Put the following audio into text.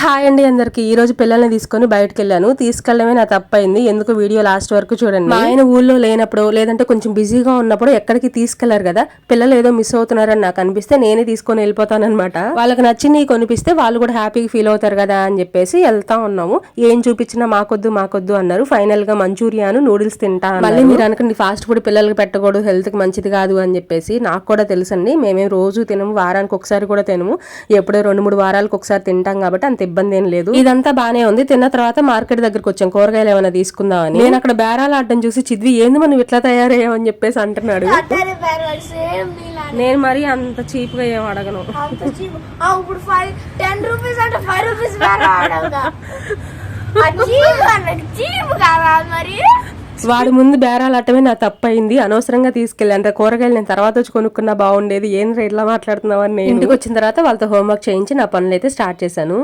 Hi అండి అందరికి. ఈ రోజు పిల్లల్ని తీసుకొని బయటకు వెళ్ళాను తీసుకెళ్ళడమే నా తప్పైంది. ఎందుకు వీడియో లాస్ట్ వరకు చూడండి. మా ఆయన ఊళ్ళో లేనప్పుడు లేదంటే కొంచెం బిజీగా ఉన్నప్పుడు ఎక్కడికి తీసుకెళ్ళారు కదా? పిల్లలు ఏదో మిస్ అవుతున్నారని నాకు అనిపిస్తే నేనే తీసుకొని వెళ్ళిపోతానన్నమాట. వాళ్ళకి నచ్చింది కొనిపిస్తే వాళ్ళు కూడా హ్యాపీగా ఫీల్ అవుతారు కదా అని చెప్పేసి వెళ్తా ఉన్నాము. ఏం చూపించినా మాకొద్దు మాకొద్దు అన్నారు. ఫైనల్గా మంచూరియాను నూడిల్స్ తింటా మళ్ళీ మీరు అనుకోండి ఫాస్ట్ ఫుడ్ పిల్లలకి పెట్టకూడదు హెల్త్కి మంచిది కాదు అని చెప్పేసి నాకు కూడా తెలుసండి. మేమేం రోజు తినము వారానికి ఒకసారి కూడా తినము. ఎప్పుడో రెండు మూడు వారాలకు ఒకసారి తింటాం కాబట్టి అంత ఇబ్బంది ఏం లేదు. ఇదంతా బానే ఉంది. తిన్న తర్వాత మార్కెట్ దగ్గరకు వచ్చాం. కూరగాయలు ఏమైనా తీసుకుందామని నేను అక్కడ బేరాలు ఆడడం చూసి చిద్వి ఏంది మనం ఇట్లా తయారయ్యామని చెప్పేసి అంటున్నాడు. నేను మరి అంత చీప్. గా ఏం అడగను మరి? వాడి ముందు బేరాలు అట్టమే నా తప్పైంది. అనవసరంగా తీసుకెళ్ళాను కూరగాయలు నేను తర్వాత వచ్చి కొనుక్కున్నా బాగుండేది ఏం రా ఇట్లా మాట్లాడుతున్నావు? అని నేను ఇంటికి వచ్చిన తర్వాత వాళ్ళతో హోంవర్క్ చేయించి నా పనులు అయితే స్టార్ట్ చేశాను.